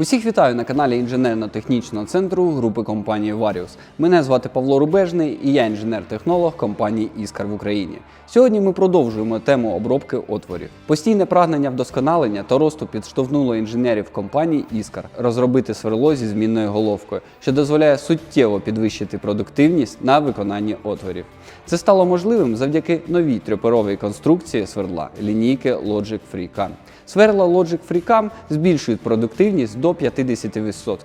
Усіх вітаю на каналі інженерно-технічного центру групи компанії Varius. Мене звати Павло Рубежний і я інженер-технолог компанії Іскар в Україні. Сьогодні ми продовжуємо тему обробки отворів. Постійне прагнення вдосконалення та росту підштовхнуло інженерів компанії Іскар розробити сверло зі змінною головкою, що дозволяє суттєво підвищити продуктивність на виконанні отворів. Це стало можливим завдяки новій трьоперовій конструкції сверла лінійки Logic FreeCam. Сверла Logic FreeCam збільшують продуктивність до 50%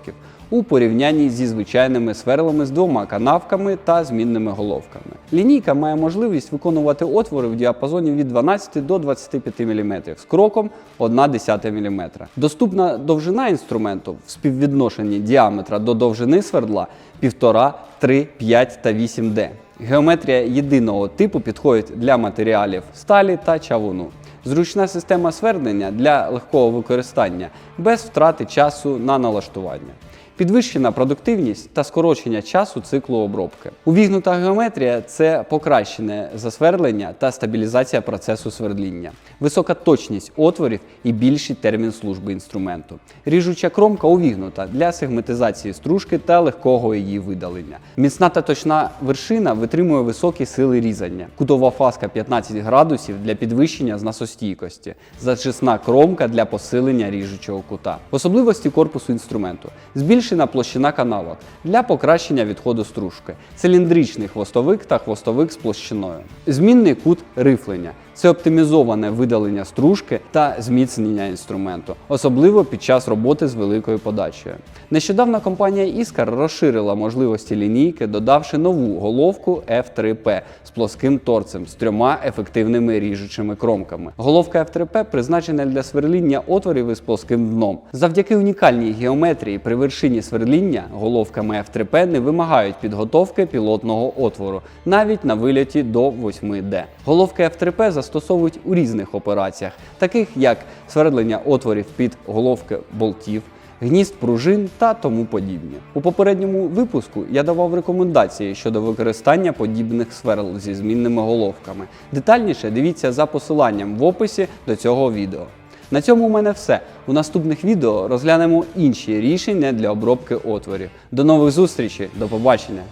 у порівнянні зі звичайними сверлами з двома канавками та змінними головками. Лінійка має можливість виконувати отвори в діапазоні від 12 до 25 мм з кроком 1,1 мм. Доступна довжина інструменту в співвідношенні діаметра до довжини свердла 1,5, 3, 5 та 8D. Геометрія єдиного типу підходить для матеріалів сталі та чавуну. Зручна система свердлення для легкого використання без втрати часу на налаштування. Підвищена продуктивність та скорочення часу циклу обробки. Увігнута геометрія це покращене засвердлення та стабілізація процесу свердління, висока точність отворів і більший термін служби інструменту. Ріжуча кромка увігнута для сегментизації стружки та легкого її видалення. Міцна та точна вершина витримує високі сили різання. Кутова фаска 15 градусів для підвищення зносостійкості. Зачисна кромка для посилення ріжучого кута. Особливості корпусу інструменту. Збільшена площина канавок для покращення відходу стружки, циліндричний хвостовик та хвостовик з площиною. Змінний кут рифлення. Це оптимізоване видалення стружки та зміцнення інструменту, особливо під час роботи з великою подачею. Нещодавно компанія Іскар розширила можливості лінійки, додавши нову головку F3P з плоским торцем з трьома ефективними ріжучими кромками. Головка F3P призначена для сверління отворів із плоским дном. Завдяки унікальній геометрії при вершині сверління головками F3P не вимагають підготовки пілотного отвору, навіть на вильоті до 8D. Головки F3P застосовують у різних операціях, таких як свердлення отворів під головки болтів, гнізд пружин та тому подібне. У попередньому випуску я давав рекомендації щодо використання подібних сверл зі змінними головками. Детальніше дивіться за посиланням в описі до цього відео. На цьому у мене все. У наступних відео розглянемо інші рішення для обробки отворів. До нових зустрічей, до побачення!